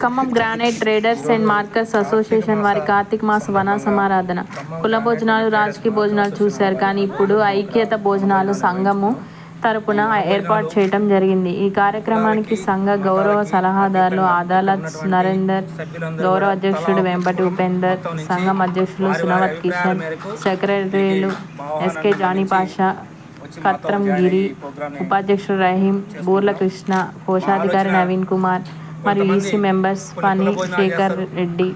Khammam granite traders and markers association వారి కార్తీక మాస వన సమారాధన కుల భోజనాలు రాజకీయ భోజనాలు చూశారు కానీ ఇప్పుడు ఐక్యత భోజనాలు సంఘము తరపున ఏర్పాటు చేయడం జరిగింది. ఈ కార్యక్రమానికి సంఘ గౌరవ సలహాదారులు ఆదాలత్ నరేందర్ గౌరవ అధ్యక్షుడు వెంపటి ఉపేందర్ సంఘం అధ్యక్షులు సునవత్ కిషన్ సెక్రటరీలు ఎస్కే జానీ పాషా కత్రం గిరి ఉపాధ్యక్షుడు రహీం బూర్ల కృష్ణ కోశాధికారి నవీన్ కుమార్ మరియు ఈసీ మెంబర్స్ ఫణి శేఖర్ రెడ్డి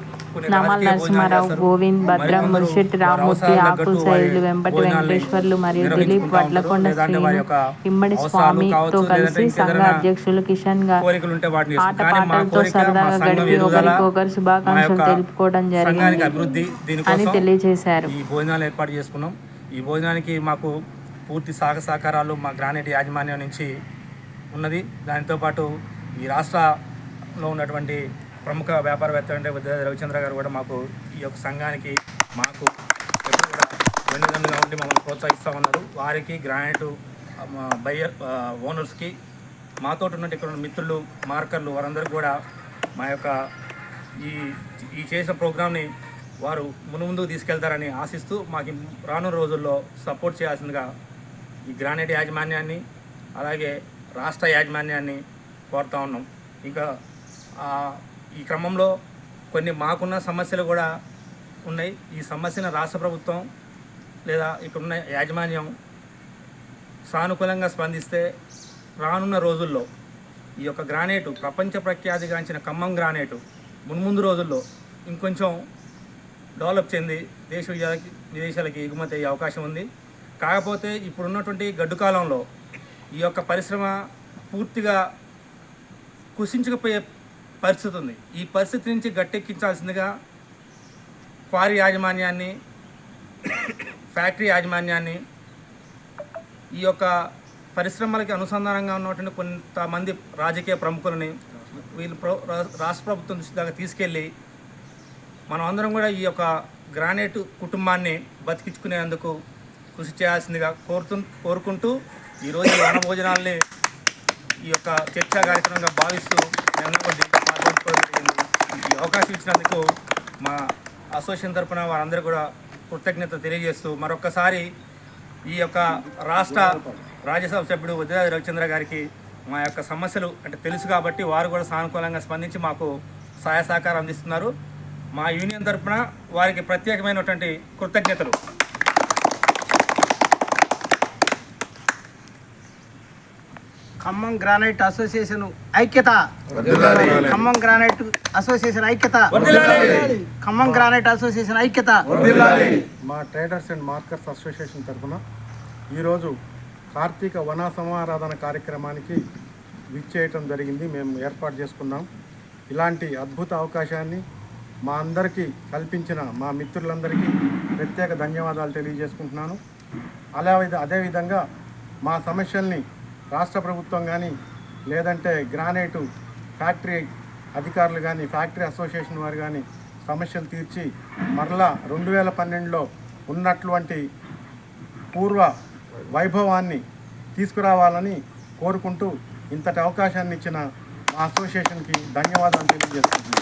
నామాల నరసింహారావు గోవింద్ భద్రం మురిశెట్టి రామ్మూర్తి ఆకుల్ సైదులు వెంపటి వెంకటేశ్వర్లు మరియు దిలీప్ వడ్లకొండ శ్రీను ఇమ్మడి స్వామితో కలిసి సంఘ అధ్యక్షులు కిషన్ గారు ఆట పాటలతో సరదాగా గడిపి ఒకరికొకరు శుభాకాంక్షలు తెలుపుకోవడం జరిగింది అభివృద్ధి అని తెలియజేశారు. ఈ భోజనాలు ఏర్పాటు చేసుకున్నాం. ఈ భోజనానికి మాకు పూర్తి సహక సహకారాలు మా గ్రానైట్ యాజమాన్యం నుంచి ఉన్నది. దానితో పాటు ఈ లో ఉన్నటువంటి ప్రముఖ వ్యాపారవేత్త అంటే రవిచంద్ర గారు కూడా మాకు ఈ యొక్క సంఘానికి మాకు ఎప్పుడు కూడా వెన్నుదన్నుగా ఉండి మమ్మల్ని ప్రోత్సహిస్తూ ఉన్నారు. వారికి గ్రానైట్ బయ్యర్ ఓనర్స్కి మాతో ఉన్నట్టు ఇక్కడ ఉన్న మిత్రులు మార్కర్లు వారందరూ కూడా మా యొక్క ఈ ఈ చేసిన ప్రోగ్రామ్ని వారు మునుముందుకు తీసుకెళ్తారని ఆశిస్తూ మాకు రాను రానున్న రోజుల్లో సపోర్ట్ చేయాల్సిందిగా ఈ గ్రానైట్ యాజమాన్యాన్ని అలాగే రాష్ట్ర యాజమాన్యాన్ని కోరుతా ఉన్నాం. ఇంకా ఈ క్రమంలో కొన్ని మాకున్న సమస్యలు కూడా ఉన్నాయి. ఈ సమస్యను రాష్ట్ర ప్రభుత్వం లేదా ఇక్కడున్న యాజమాన్యం సానుకూలంగా స్పందిస్తే రానున్న రోజుల్లో ఈ యొక్క గ్రానైటు ప్రపంచ ప్రఖ్యాతిగాంచిన ఖమ్మం గ్రానైటు మున్ముందు రోజుల్లో ఇంకొంచెం డెవలప్ చెంది దేశ విదేశాలకి విదేశాలకి ఎగుమతి అయ్యే అవకాశం ఉంది. కాకపోతే ఇప్పుడున్నటువంటి గడ్డు కాలంలో ఈ యొక్క పరిశ్రమ పూర్తిగా కుసించకపోయే పరిస్థితి ఉంది. ఈ పరిస్థితి నుంచి గట్టెక్కించాల్సిందిగా క్వారీ యాజమాన్యాన్ని ఫ్యాక్టరీ యాజమాన్యాన్ని ఈ యొక్క పరిశ్రమలకి అనుసంధానంగా ఉన్నటువంటి కొంతమంది రాజకీయ ప్రముఖులని వీళ్ళు ప్ర- రాష్ట్ర ప్రభుత్వం దృష్టి దాకా తీసుకెళ్ళి మనం అందరం కూడా ఈ యొక్క గ్రానైట్ కుటుంబాన్ని బతికించుకునేందుకు కృషి చేయాల్సిందిగా కోరుతు కోరుకుంటూ ఈరోజు ఈ వన భోజనాల్ని ఈ యొక్క చర్చా కార్యక్రమంగా భావిస్తూ నేను దీంట్లో పాల్గొనుకోవడం జరిగింది. ఈ అవకాశం ఇచ్చినందుకు మా అసోసియేషన్ తరపున వారందరూ కూడా కృతజ్ఞత తెలియజేస్తూ మరొక్కసారి ఈ యొక్క రాష్ట్ర రాజ్యసభ సభ్యుడు ఉదయ రవిచంద్ర గారికి మా యొక్క సమస్యలు అంటే తెలుసు కాబట్టి వారు కూడా సానుకూలంగా స్పందించి మాకు సహాయ సహకారం అందిస్తున్నారు. మా యూనియన్ తరఫున వారికి ప్రత్యేకమైనటువంటి కృతజ్ఞతలు. ఖమ్మం గ్రానైట్ అసోసియేషన్ ఐక్యత. ఖమ్మం గ్రానైట్ అసోసియేషన్ ఐక్యత. ఖమ్మం గ్రానైట్ అసోసియేషన్ ఐక్యత. మా ట్రేడర్స్ అండ్ మార్కర్స్ అసోసియేషన్ తరఫున ఈరోజు కార్తీక వన సమారాధన కార్యక్రమానికి విచ్చేయటం జరిగింది. మేము ఏర్పాటు చేసుకున్నాం. ఇలాంటి అద్భుత అవకాశాన్ని మా అందరికీ కల్పించిన మా మిత్రులందరికీ ప్రత్యేక ధన్యవాదాలు తెలియజేసుకుంటున్నాను. అలా విధ అదేవిధంగా మా సమస్యల్ని రాష్ట్ర ప్రభుత్వం కానీ లేదంటే గ్రానైటు ఫ్యాక్టరీ అధికారులు కానీ ఫ్యాక్టరీ అసోసియేషన్ వారు కానీ సమస్యలు తీర్చి మరలా రెండు వేల పన్నెండులో ఉన్నటువంటి పూర్వ వైభవాన్ని తీసుకురావాలని కోరుకుంటూ ఇంతటి అవకాశాన్ని ఇచ్చిన మా అసోసియేషన్కి ధన్యవాదాలు తెలియజేస్తున్నాను.